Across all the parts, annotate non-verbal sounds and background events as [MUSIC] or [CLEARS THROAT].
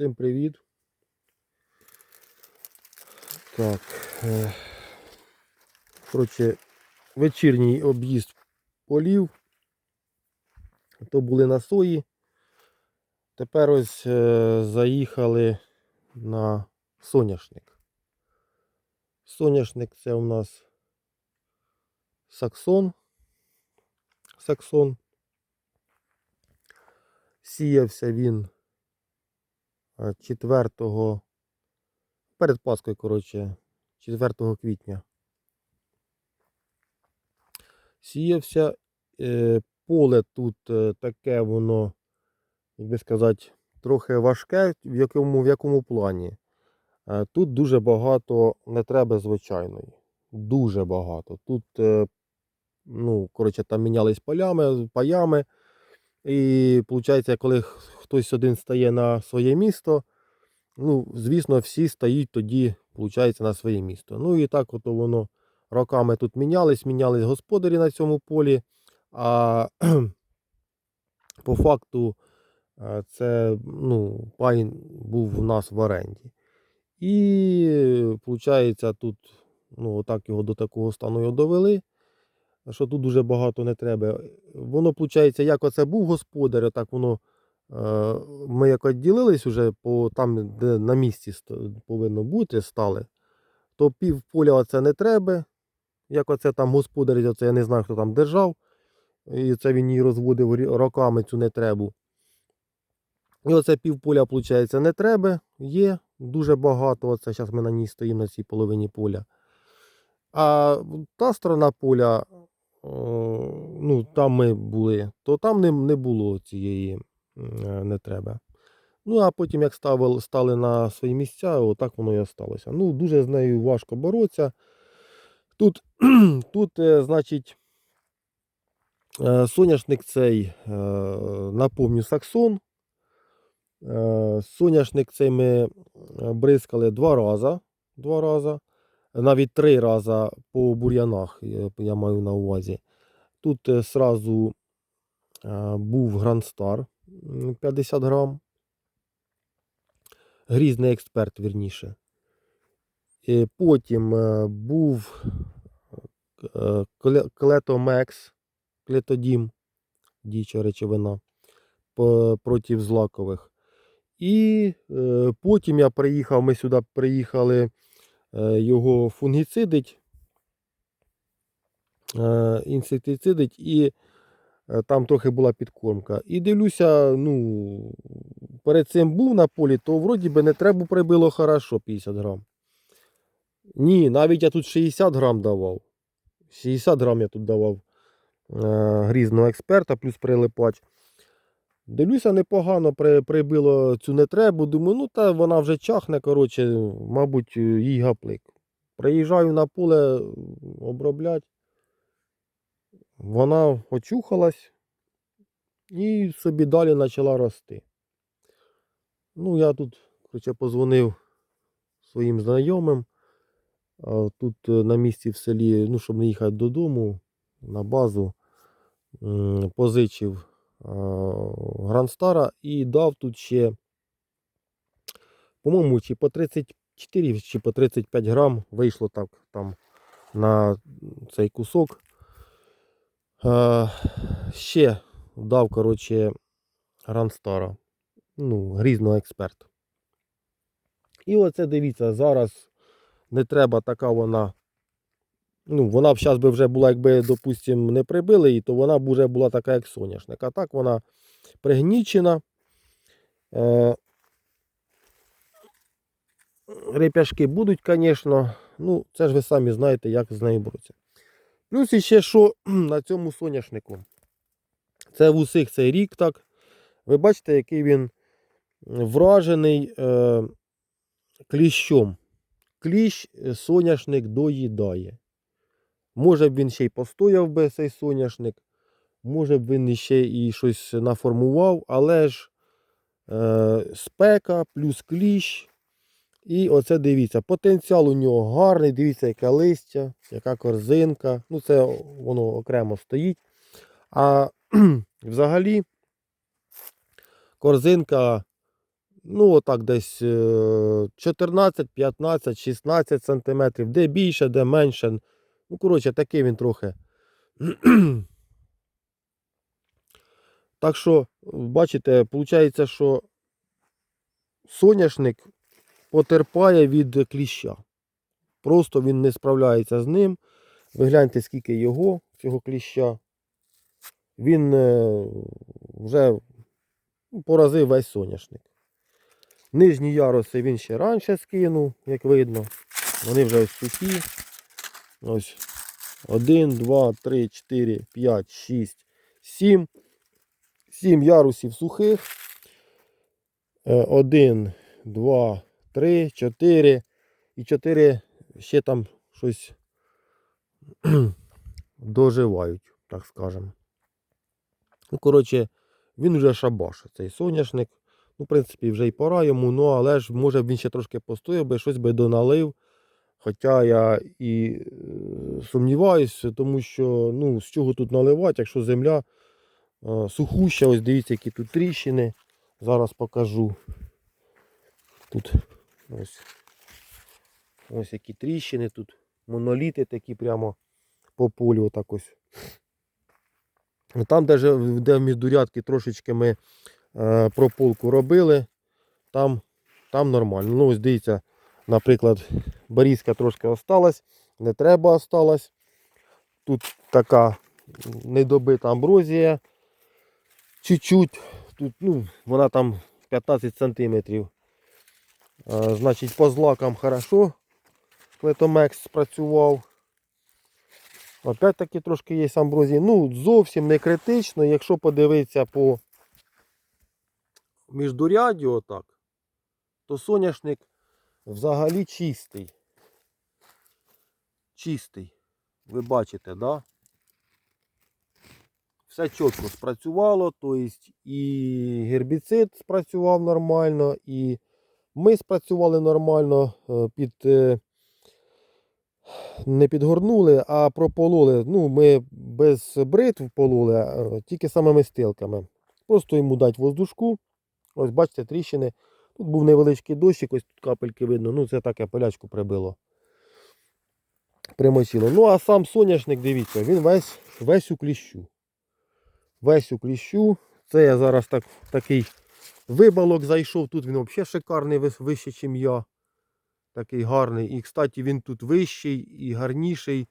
Всім привіт. Так. е, Коротше, вечірній об'їзд полів. То були на сої. Тепер ось е, заїхали на соняшник. Соняшник це у нас саксон. Саксон. Сіявся він 4 перед Паскою, коротше, 4 квітня. Сіявся. Е, поле тут е, таке воно, як би сказати, трохи важке, в якому, в якому плані. Е, тут дуже багато не треба звичайної. Дуже багато. Тут, ну, коротше, там мінялись полями, паями. І виходить, коли хтось один стає на своє місто, ну, звісно, всі стають тоді, виходить, на своє місто. Ну і так от воно роками тут мінялись, мінялись господарі на цьому полі. А [CLEARS THROAT] по факту е, це ну, пай був у нас в оренді. І виходить, тут ну, отак його до такого стану його довели що тут дуже багато не треба. Воно, виходить, як оце був господар, так воно ми як відділились уже по там, де на місці повинно бути, стали, то пів поля оце не треба. Як оце там господар, оце я не знаю, хто там держав. І це він її розводив роками цю нетребу. І оце пів поля, виходить, не треба. Є дуже багато. Оце зараз ми на ній стоїмо на цій половині поля. А та сторона поля, ну, там ми були, то там не, не було цієї е, не треба. Ну, а потім, як ставили, стали на свої місця, отак воно і осталося. Ну, дуже з нею важко боротися. Тут, [CLEARS THROAT] тут е, значить, е, соняшник цей, е, напомню, саксон. Е, Соняшник цей ми е, бризкали два рази. Два рази навіть три рази по бур'янах, я- маю на увазі. Тут е, сразу е, був Грандстар 50 грам. Грізний експерт, вірніше. І потім е, був е, Кле- Клетомекс, Клетодім, діюча речовина проти злакових. І е, потім я приїхав, ми сюди приїхали його фунгіцидить, інсектицидить, і там трохи була підкормка. І дивлюся, ну, перед цим був на полі, то вроді би не треба прибило хорошо 50 грам. Ні, навіть я тут 60 грам давав. 60 грам я тут давав е, грізного експерта, плюс прилипач. Дивлюся, непогано при, прибило цю нетребу. Думаю, ну та вона вже чахне, коротше, мабуть, їй гаплик. Приїжджаю на поле оброблять. Вона очухалась і собі далі почала рости. Ну, я тут, коротше, позвонив своїм знайомим. Тут е, на місці в селі, ну, щоб не їхати додому на базу, позичив Грандстара і дав тут ще, по-моєму, чи по 34, чи по 35 грам вийшло так там на цей кусок. А, ще дав, коротше, Грандстара. Ну, грізного експерта. І оце дивіться, зараз не треба така вона. Ну, вона б зараз би вже була, якби, допустимо, не прибили її, то вона б вже була така, як соняшник. А так вона пригнічена. Е, реп'яшки будуть, звісно. Ну, це ж ви самі знаєте, як з нею боротися. Плюс іще що [CLEARS THROAT] на цьому соняшнику. Це в усіх цей рік так. Ви бачите, який він вражений е, кліщом. Кліщ е, соняшник доїдає. Може б він ще й постояв би цей соняшник, може б він ще і щось наформував, але ж е, спека плюс кліщ. І оце дивіться, потенціал у нього гарний, дивіться, яке листя, яка корзинка. Ну, це воно окремо стоїть. А [CLEARS THROAT] взагалі корзинка Ну, отак десь е, 14, 15, 16 сантиметрів, де більше, де менше. Ну, коротше, такий він трохи. [CLEARS THROAT] Так що, бачите, виходить, що соняшник потерпає від кліща. Просто він не справляється з ним. Ви гляньте, скільки його, цього кліща. Він е, вже поразив весь соняшник. Нижні яруси він ще раніше скинув, як видно. Вони вже ось сухі. Ось 1, 2, 3, 4, 5, 6, 7. 7 ярусів сухих. 1, 2, 3, 4. І 4 ще там щось [CLEARS THROAT] доживають, так скажемо. Ну, коротше, він вже шабаш, цей соняшник. Ну, в принципі, вже й пора йому, ну але ж може він ще трошки постояв би, щось би доналив. Хоча я і е, сумніваюся, тому що ну, з чого тут наливати, якщо земля е, сухуща, ось дивіться, які тут тріщини. Зараз покажу. Тут ось, ось які тріщини, тут моноліти такі прямо по полю отак ось. Там, де, в міждурядки трошечки ми е, прополку робили, там, там нормально. Ну, ось дивіться, наприклад, борізка трошки осталась, не треба осталась. Тут така недобита амброзія. Чуть-чуть. Тут, ну, вона там 15 сантиметрів. Е, значить, по злакам хорошо. Клетомекс спрацював. Опять таки трошки є амброзії. Ну, зовсім не критично, якщо подивитися по міждуряддю отак, то соняшник взагалі чистий. Чистий. Ви бачите, да? Все чітко спрацювало, тобто і гербіцид спрацював нормально, і ми спрацювали нормально е, під. е, не підгорнули, а пропололи. Ну, ми без бритв пололи, а тільки самими стилками. Просто йому дати воздушку. Ось бачите, тріщини. Тут був невеличкий дощик, ось тут капельки видно. Ну, це таке полячку прибило. Примочило. Ну, а сам соняшник, дивіться, він весь, весь у кліщу. Весь у кліщу. Це я зараз так, такий вибалок зайшов. Тут він взагалі шикарний, вище, ніж я такий гарний. І, кстати, він тут вищий і гарніший.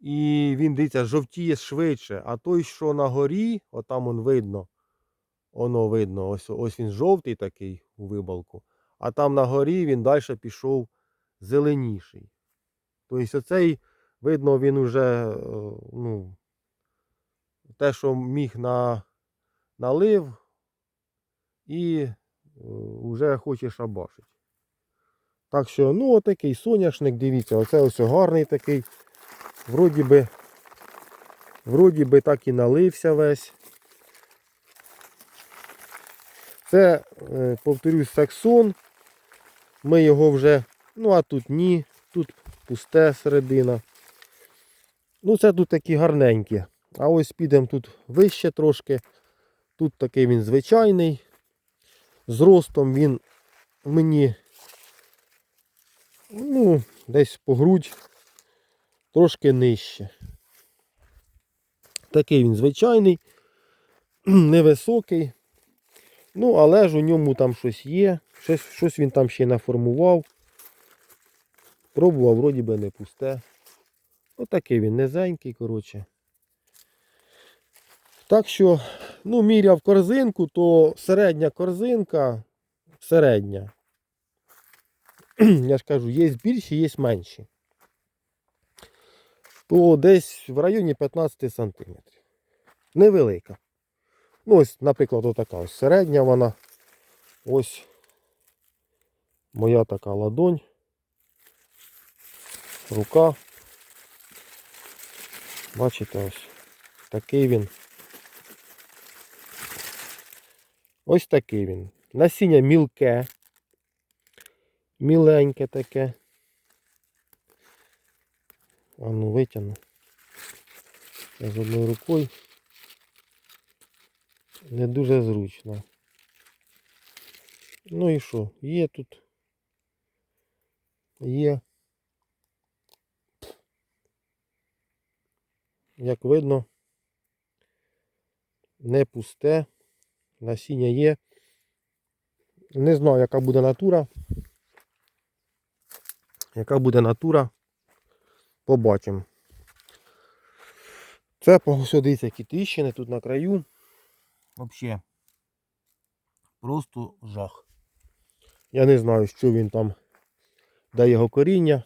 І він, дивіться, жовтіє швидше. А той, що на горі, отам он видно. Воно видно. Ось, ось він жовтий такий у вибалку. А там на горі він далі пішов зеленіший. Тобто оцей, видно, він уже, е, ну, те, що міг на, налив, і вже хоче шабашить. Так що, ну, отакий соняшник, дивіться, оце ось гарний такий. Вроді би, вроді би так і налився весь. Це, е, повторюсь, саксон. Ми його вже, ну а тут ні, тут пусте середина. Ну, це тут такі гарненькі. А ось підемо тут вище трошки. Тут такий він звичайний. З ростом він мені ну, десь по грудь трошки нижче. Такий він звичайний, [CLEARS THROAT] невисокий. Ну, але ж у ньому там щось є. Щось, щось він там ще наформував. Пробував, вроді би не пусте. Отакий він низенький, коротше. Так що, ну, міряв корзинку, то середня корзинка середня. [CLEARS THROAT] Я ж кажу, є більші, є менші. То десь в районі 15 сантиметрів. Невелика. Ну, ось, наприклад, отака ось середня вона. Ось моя така ладонь. Рука. Бачите, ось такий він. Ось такий він. Насіння мілке. Міленьке таке. А ну витягну. Я з одною рукою. Не дуже зручно. Ну і що? Є тут. Є. Як видно, не пусте. Насіння є. Не знаю, яка буде натура. Яка буде натура, побачимо. Це дивіться, які тріщини тут на краю. Взагалі. Просто жах. Я не знаю, що він там, де його коріння.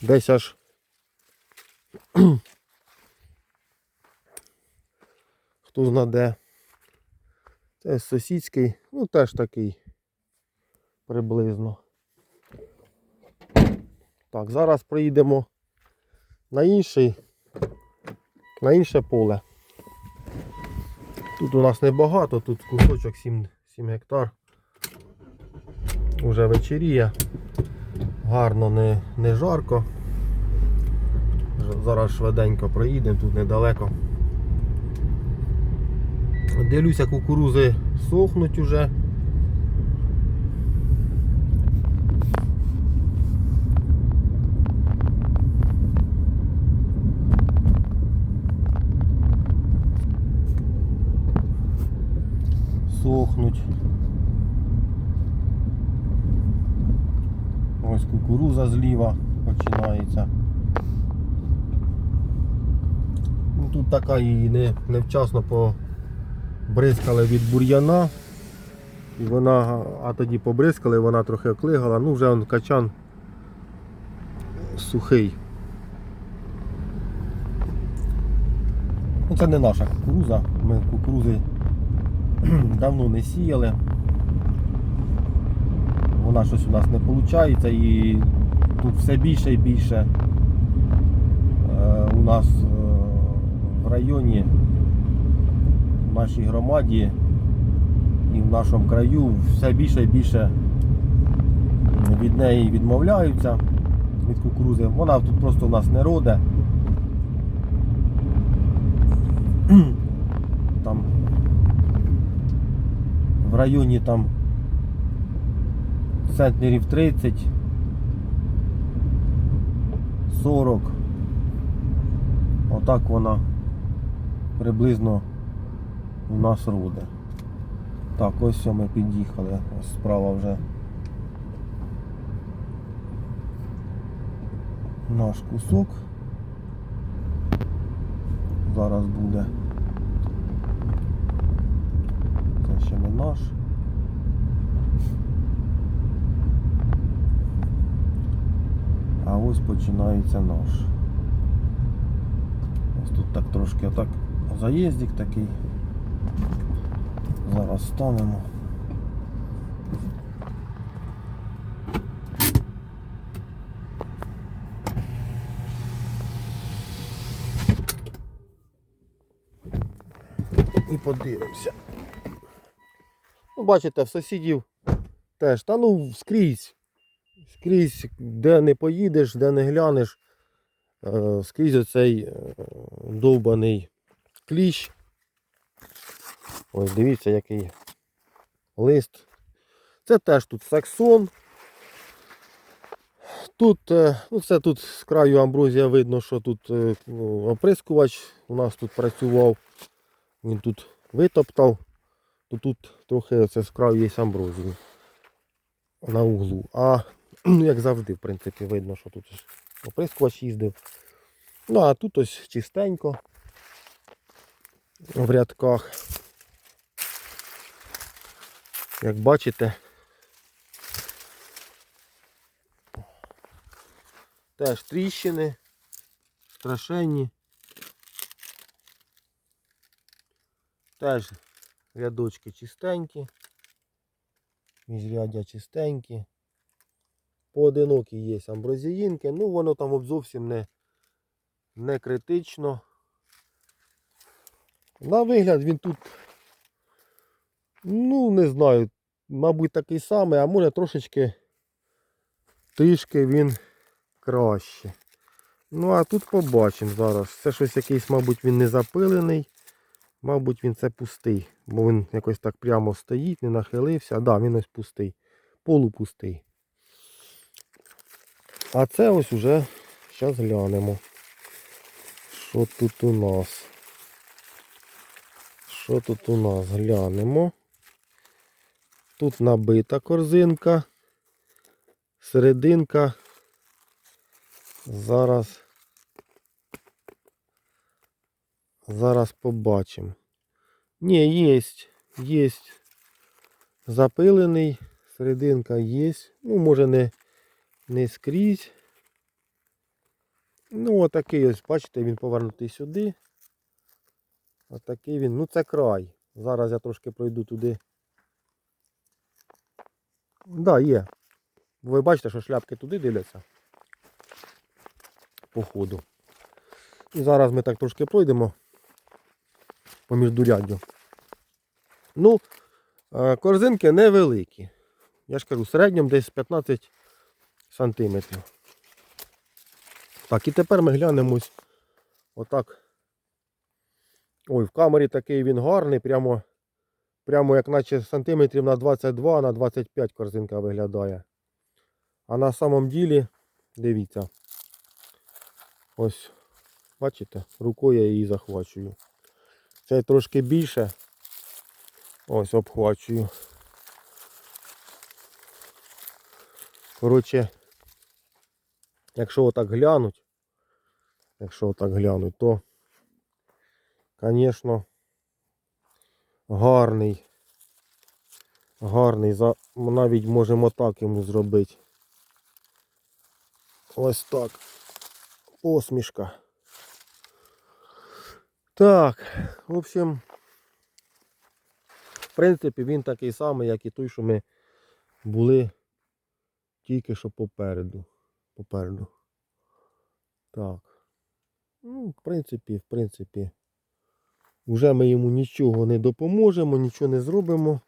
Десь аж [CLEARS THROAT] хто зна де. Це сусідський, ну теж такий приблизно. Так, зараз приїдемо на інший, на інше поле. Тут у нас небагато, тут кусочок 7, 7 гектар. Уже вечеріє. Гарно, не, не жарко. Зараз швиденько проїдемо, тут недалеко. Дивлюся, кукурузи сохнуть уже. Сохнуть. Ось кукуруза зліва починається. Ну, Тут така її не, невчасно побризкали від бур'яна. І вона, а тоді побризкали, вона трохи оклигала. Ну вже он качан сухий. Ну, це не наша кукуруза. Ми кукурузи [CLEARS THROAT] давно не сіяли. Вона щось у нас не виходить і тут все більше і більше е, у нас е, в районі, нашій громаді і в нашому краю все більше і більше від неї відмовляються від кукурузи. Вона тут просто у нас не роде. [CLEARS THROAT] Там в районі там центнерів 30 40 отак вона приблизно у нас роде. Так, ось ми під'їхали. Ось справа вже наш кусок. Зараз буде. Це ще не наш. А ось починається наш. Ось тут так трошки отак заїздик такий. Зараз станемо. І подивимося. Ну, бачите, в сусідів теж, та ну скрізь. Скрізь, де не поїдеш, де не глянеш, е, скрізь оцей е, довбаний кліщ. Ось дивіться, який лист. Це теж тут саксон. Тут, е, ну це тут з краю амброзія видно, що тут е, ну, оприскувач у нас тут працював. Він тут витоптав, то тут трохи оце з краю є амброзії на углу. А [CLEARS THROAT] ну, як завжди, в принципі, видно, що тут оприскувач їздив. Ну а тут ось чистенько в рядках. Як бачите, теж тріщини, страшенні. Теж рядочки чистенькі, міжряддя чистенькі. Поодинокі є амброзіїнки, ну воно там зовсім не, не критично. На вигляд він тут, ну не знаю, мабуть такий самий, а може трошечки трішки він краще. Ну а тут побачимо зараз. Це щось якийсь, мабуть, він не запилений. Мабуть, він це пустий, бо він якось так прямо стоїть, не нахилився. Так, да, він ось пустий. Полупустий. А це ось уже зараз глянемо. Що тут у нас? Що тут у нас? Глянемо. Тут набита корзинка. Серединка. Зараз. Зараз побачимо. Ні, є, є запилений, серединка є. Ну, може не, не скрізь. Ну, отакий ось, бачите, він повернутий сюди. Отакий він. Ну, це край. Зараз я трошки пройду туди. Так, да, є. Ви бачите, що шляпки туди дивляться. По ходу. І зараз ми так трошки пройдемо по міждуряддю. Ну, е, корзинки невеликі. Я ж кажу, в середньому десь 15 сантиметрів. Так, і тепер ми глянемось отак. Ой, в камері такий він гарний, прямо, прямо як наче сантиметрів на 22, на 25 корзинка виглядає. А на самом ділі, дивіться, ось, бачите, рукою я її захвачую. Це трошки більше. Ось обхвачую. Коротше, якщо отак глянуть, якщо отак глянуть, то, звісно, гарний. Гарний. Навіть можемо так йому зробити. Ось так. Посмішка. Так, в общем, в принципі, він такий самий, як і той, що ми були тільки що попереду. Попереду. Так. Ну, в принципі, в принципі, вже ми йому нічого не допоможемо, нічого не зробимо.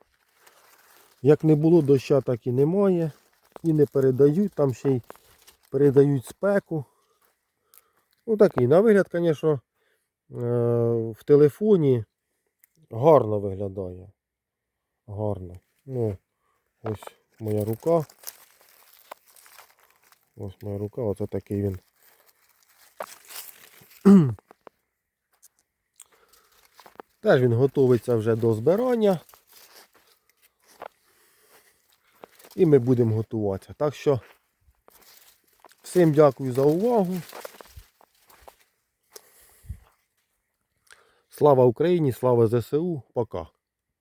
Як не було доща, так і немає. І не передають, там ще й передають спеку. Ну такий, на вигляд, звісно, е, в телефоні гарно виглядає. Гарно. Ну, ось моя рука. Ось моя рука, оце такий він. Теж він готується вже до збирання. І ми будемо готуватися. Так що всім дякую за увагу. Слава Україні, слава ЗСУ, пока.